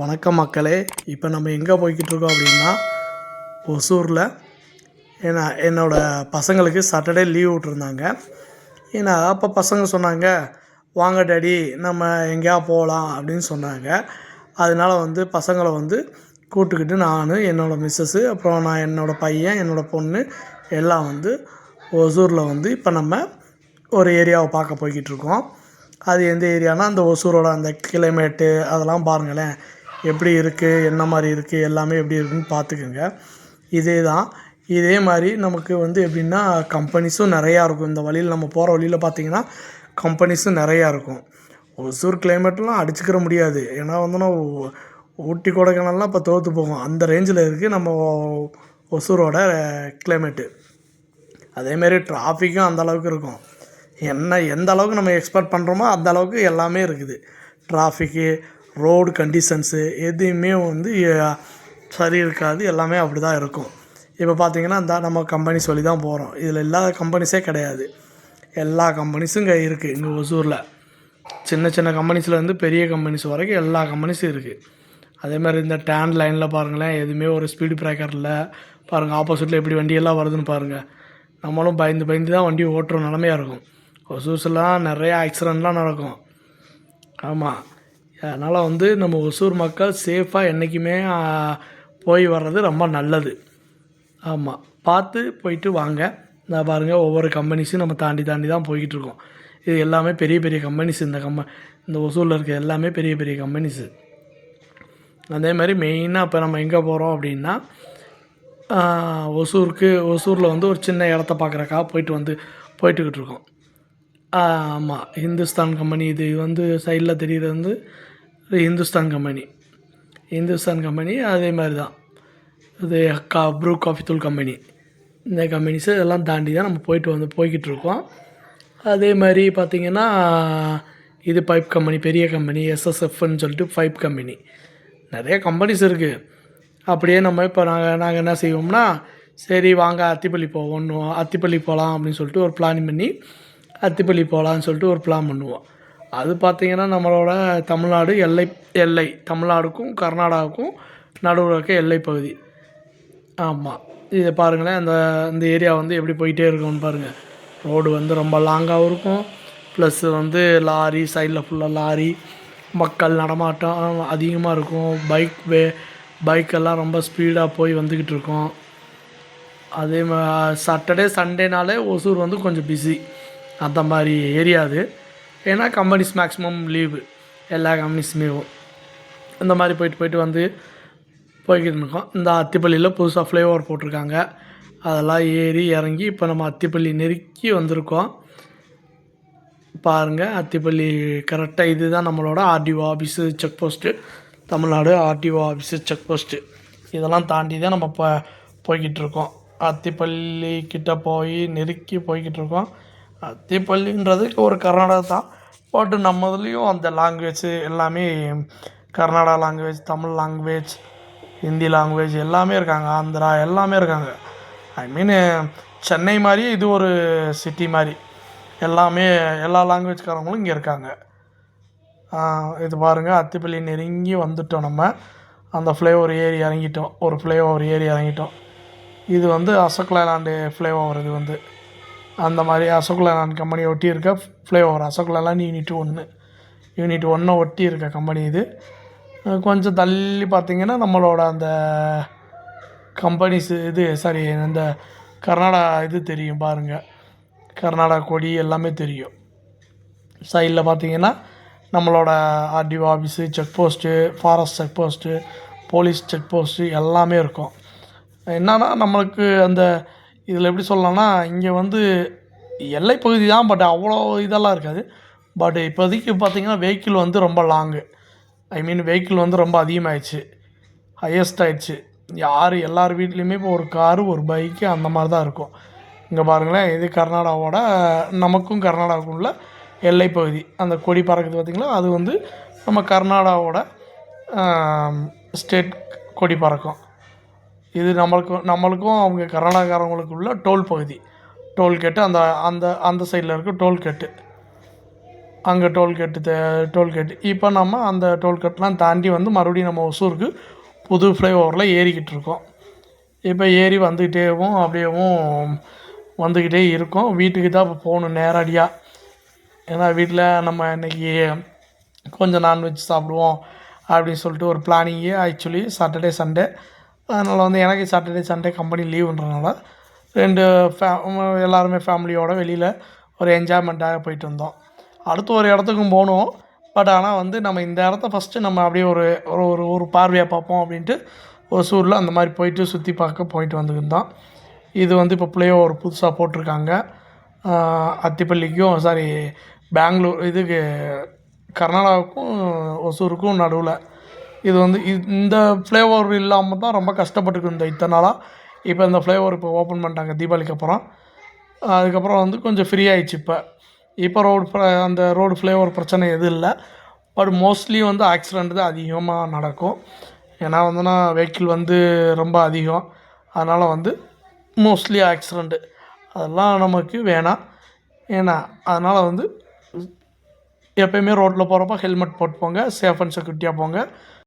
வணக்கம் மக்களே. இப்போ நம்ம எங்கே போய்கிட்டு இருக்கோம் அப்படின்னா ஒசூரில். ஏன்னா என்னோடய பசங்களுக்கு சாட்டர்டே லீவ் விட்டுருந்தாங்க. ஏன்னா அப்போ பசங்க சொன்னாங்க வாங்க டேடி நம்ம எங்கேயா போகலாம் அப்படின்னு சொன்னாங்க. அதனால் வந்து பசங்களை வந்து கூட்டுக்கிட்டு நான் என்னோடய மிஸ்ஸஸ்ஸு அப்புறம் நான் என்னோடய பையன் என்னோடய பொண்ணு எல்லாம் வந்து ஒசூரில் வந்து இப்போ நம்ம ஒரு ஏரியாவை பார்க்க போய்கிட்டு இருக்கோம். அது எந்த ஏரியானா அந்த ஒசூரோட அந்த கிளைமேட்டு அதெல்லாம் பாருங்களேன். எப்படி இருக்குது என்ன மாதிரி இருக்குது எல்லாமே எப்படி இருக்குன்னு பார்த்துக்குங்க. இதே தான் இதே மாதிரி நமக்கு வந்து எப்படின்னா கம்பெனிஸும் நிறையா இருக்கும். இந்த வழியில் நம்ம போகிற வழியில் பார்த்தீங்கன்னா கம்பெனிஸும் நிறையா இருக்கும். ஒசூர் கிளைமேட்லாம் அடிச்சுக்கிற முடியாது. ஏன்னா வந்துன்னா ஊட்டி கொடைக்கானல்லாம் இப்போ தோற்று போகும் அந்த ரேஞ்சில் இருக்குது நம்ம ஒசூரோட கிளைமேட்டு அதேமாரி டிராஃபிக்கும் அந்த அளவுக்கு இருக்கும். என்ன எந்த அளவுக்கு நம்ம எக்ஸ்பெக்ட் பண்ணுறோமோ அந்த அளவுக்கு எல்லாமே இருக்குது. டிராஃபிக்கு ரோடு கண்டிஷன்ஸு எதுவுமே வந்து சரி இருக்காது. எல்லாமே அப்படி தான் இருக்கும். இப்போ பார்த்தீங்கன்னா இந்த நம்ம கம்பெனி சொல்லி தான் போகிறோம் இதில் இல்லாத கம்பெனிஸே கிடையாது. எல்லா கம்பெனிஸும் இங்கே இருக்குது இங்கே ஒசூரில். சின்ன சின்ன கம்பெனிஸ்லேருந்து பெரிய கம்பெனிஸ் வரைக்கும் எல்லா கம்பெனிஸும் இருக்குது அதே மாதிரி இந்த டேன் லைனில் பாருங்களேன் எதுவுமே ஒரு ஸ்பீடு பிரேக்கர் இல்லை. பாருங்கள் ஆப்போசிட்டில் எப்படி வண்டியெல்லாம் வருதுன்னு பாருங்கள் நம்மளும் பயந்து பயந்து தான் வண்டி ஓட்டுற நிலமையாக இருக்கும். ஒசூர்ஸ்லாம் நிறைய ஆக்சிடெண்ட்லாம் நடக்கும். ஆமாம் அதனால் வந்து நம்ம ஒசூர் மக்கள் சேஃபாக என்றைக்குமே போய் வர்றது ரொம்ப நல்லது. ஆமாம் பார்த்து போயிட்டு வாங்க. நான் பாருங்கள் ஒவ்வொரு கம்பெனிஸும் நம்ம தாண்டி தாண்டி தான் போய்கிட்டு இருக்கோம் இது எல்லாமே பெரிய பெரிய கம்பெனிஸ் இந்த கம்ப இந்த ஒசூரில் இருக்க எல்லாமே பெரிய பெரிய கம்பெனிஸு அதே மாதிரி மெயினாக இப்போ நம்ம எங்கே போகிறோம் அப்படின்னா ஒசூருக்கு ஒசூரில் வந்து ஒரு சின்ன இடத்த பார்க்குறக்கா போயிட்டு வந்து போயிட்டுக்கிட்டு இருக்கோம். ஆமாம் ஹிந்துஸ்தான் கம்பெனி இது வந்து சைடில் தெரியுறது வந்து இது ஹிந்துஸ்தான் கம்பெனி. இந்துஸ்தான் கம்பெனி அதே மாதிரி தான் இது கா ப்ரூ காஃபி தூள் கம்பெனி. இந்த கம்பெனிஸு இதெல்லாம் தாண்டி தான் நம்ம போயிட்டு வந்து போய்கிட்டு இருக்கோம் அதே மாதிரி பார்த்திங்கன்னா இது பைப் கம்பெனி பெரிய கம்பெனி எஸ்எஸ்எஃப்னு சொல்லிட்டு பைப் கம்பெனி. நிறைய கம்பெனிஸ் இருக்குது அப்படியே நம்ம இப்போ நாங்கள் நாங்கள் என்ன செய்வோம்னா சரி வாங்க அத்திப்பள்ளி போவோம் அத்திப்பள்ளி போகலாம் அப்படின்னு சொல்லிட்டு ஒரு பிளான் பண்ணி அத்திப்பள்ளி போகலான்னு சொல்லிட்டு ஒரு பிளான் பண்ணுவோம். அது பார்த்திங்கன்னா நம்மளோட தமிழ்நாடு எல்லை எல்லை. தமிழ்நாடுக்கும் கர்நாடகாவுக்கும் நடுவில் இருக்க எல்லை பகுதி. ஆமாம் இதை பாருங்களேன். அந்த இந்த ஏரியா வந்து எப்படி போயிட்டே இருக்கும்னு பாருங்கள் ரோடு வந்து ரொம்ப லாங்காகவும் இருக்கும். ப்ளஸ் வந்து லாரி சைடில் ஃபுல்லாக லாரி. மக்கள் நடமாட்டம் அதிகமாக இருக்கும். பைக் வே பைக்கெல்லாம் ரொம்ப ஸ்பீடாக போய் வந்துக்கிட்டு இருக்கும். அதே சாட்டர்டே சண்டேனாலே ஒசூர் வந்து கொஞ்சம் பிஸி அந்த மாதிரி ஏரியா அது. ஏன்னா கம்பெனிஸ் மேக்ஸிமம் லீவு எல்லா கம்பெனிஸுமே இந்த மாதிரி போயிட்டு போயிட்டு வந்து போய்கிட்டு இருக்கோம். இந்த அத்திப்பள்ளியில் புதுசாக ஃப்ளைஓவர் போட்டிருக்காங்க. அதெல்லாம் ஏறி இறங்கி இப்போ நம்ம அத்திப்பள்ளி நெருக்கி வந்திருக்கோம். பாருங்கள் அத்திப்பள்ளி கரெக்டாக இது தான் நம்மளோட RTO office check post Tamil Nadu RTO office check post இதெல்லாம் தாண்டி தான் நம்ம இப்போ போய்கிட்டு இருக்கோம். அத்திப்பள்ளி கிட்டே போய் நெருக்கி போய்கிட்டு இருக்கோம். அத்திப்பள்ளின்றது ஒரு கர்நாடகா தான். பட் நம்ம இதுலேயும் அந்த லாங்குவேஜ் எல்லாமே Karnataka language Tamil language Hindi language எல்லாமே இருக்காங்க. ஆந்திரா எல்லாமே இருக்காங்க. ஐ மீன் சென்னை மாதிரியே இது ஒரு சிட்டி மாதிரி. எல்லாமே எல்லா லாங்குவேஜ்காரங்களும் இங்கே இருக்காங்க. இது பாருங்கள் அத்திப்பள்ளி நெருங்கி வந்துட்டோம் நம்ம. அந்த ஃப்ளைஓவர் ஏறி இறங்கிட்டோம். ஒரு ஃப்ளைஓவர் ஏறி இறங்கிட்டோம். இது வந்து அசோக் லேலாண்டு ஃப்ளைஓவர் இது வந்து. அந்த மாதிரி அசோக் கம்பெனியை ஒட்டி இருக்க ஃப்ளைஓவர் அசோக் யூனிட் ஒன்று யூனிட் ஒன்றை ஒட்டி இருக்க கம்பெனி இது. கொஞ்சம் தள்ளி பார்த்தீங்கன்னா நம்மளோட அந்த கம்பெனிஸ் இது சாரி அந்த கர்நாடகா இது தெரியும் பாருங்கள் கர்நாடகா கொடி எல்லாமே தெரியும். சைடில் பார்த்திங்கன்னா நம்மளோட RTO office check post forest check post police check post எல்லாமே இருக்கும். என்னன்னா நம்மளுக்கு அந்த இதில் எப்படி சொல்லலாம்னா இங்கே வந்து எல்லை பகுதி தான் பட் அவ்வளோ இதெல்லாம் இருக்காது. பட் இப்போதைக்கு பார்த்தீங்கன்னா வெஹிக்கிள் வந்து ரொம்ப லாங்கு ஐ மீன் வெஹிக்கிள் வந்து ரொம்ப அதிகமாகிடுச்சு ஹையஸ்ட் ஆகிடுச்சு யார் எல்லார் வீட்லேயுமே இப்போ ஒரு காரு ஒரு பைக்கு அந்த மாதிரி தான் இருக்கும். இங்கே பாருங்களேன் இது கர்நாடகாவோட நமக்கும் கர்நாடகாவுக்கும் உள்ள எல்லை பகுதி. அந்த கொடி பறக்குது பார்த்திங்களா? அது வந்து நம்ம கர்நாடகாவோட ஸ்டேட் கொடி பறக்கும். இது நம்மளுக்கும் நம்மளுக்கும் அவங்க கர்நாடகாரங்களுக்கு உள்ள டோல் பகுதி. டோல்கேட்டு அந்த அந்த அந்த சைடில் இருக்க டோல்கேட்டு அங்கே டோல்கேட்டு தே டோல்கேட்டு இப்போ நம்ம அந்த டோல்கேட்லாம் தாண்டி வந்து மறுபடியும் நம்ம ஒசூருக்கு புது ஃப்ளைஓவரில் ஏறிக்கிட்டு இருக்கோம். இப்போ ஏறி வந்துக்கிட்டேவும் அப்படியேவும் வந்துக்கிட்டே இருக்கோம். வீட்டுக்கு தான் இப்போ போகணும் நேரடியாக ஏன்னா வீட்டில் நம்ம இன்றைக்கி கொஞ்சம் நான்வெஜ் சாப்பிடுவோம் அப்படின்னு சொல்லிட்டு ஒரு பிளானிங்கே ஆக்சுவலி சாட்டர்டே சண்டே அதனால் வந்து எனக்கு சாட்டர்டே சண்டே கம்பெனி லீவுன்றனால ரெண்டு ஃபே எல்லாருமே ஃபேமிலியோடு வெளியில் ஒரு என்ஜாய்மெண்ட்டாக போயிட்டு வந்தோம் அடுத்து ஒரு இடத்துக்கும் போகணும் பட் ஆனால் வந்து நம்ம இந்த இடத்த ஃபஸ்ட்டு நம்ம அப்படியே ஒரு ஒரு ஒரு ஒரு பார்வையாக பார்ப்போம் அப்படின்ட்டு ஒசூரில் அந்த மாதிரி போயிட்டு சுற்றி பார்க்க போயிட்டு வந்துருந்தோம். இது வந்து இப்போ பிள்ளையோ ஒரு புதுசாக போட்டிருக்காங்க. அத்திப்பள்ளிக்கும் சாரி பெங்களூர் இதுக்கு கர்நாடகாவுக்கும் ஒசூருக்கும் நடுவில் இது வந்து இந்த ஃப்ளேவர் இல்லாமல் தான் ரொம்ப கஷ்டப்பட்டுருக்கு இந்த இத்தனை நாளாக இப்போ இந்த ஃப்ளேவர் இப்போ ஓப்பன் பண்ணிட்டாங்க தீபாவளிக்கு அப்புறம். அதுக்கப்புறம் வந்து கொஞ்சம் ஃப்ரீ ஆயிடுச்சு இப்போ. இப்போ ரோடு அந்த ரோடு ஃப்ளேவர் பிரச்சனை எதுவும் இல்லை. பட் மோஸ்ட்லி வந்து ஆக்சிடெண்ட் தான் அதிகமாக நடக்கும். ஏன்னா வந்துன்னா வெஹிக்கிள் வந்து ரொம்ப அதிகம். அதனால் வந்து மோஸ்ட்லி ஆக்சிடெண்ட்டு அதெல்லாம் நமக்கு வேணாம். ஏன்னா அதனால் வந்து எப்பயுமே ரோட்டில் போகிறப்ப ஹெல்மெட் போட்டு போங்க சேஃப் அண்ட் செக்யூரிட்டியாக போங்க.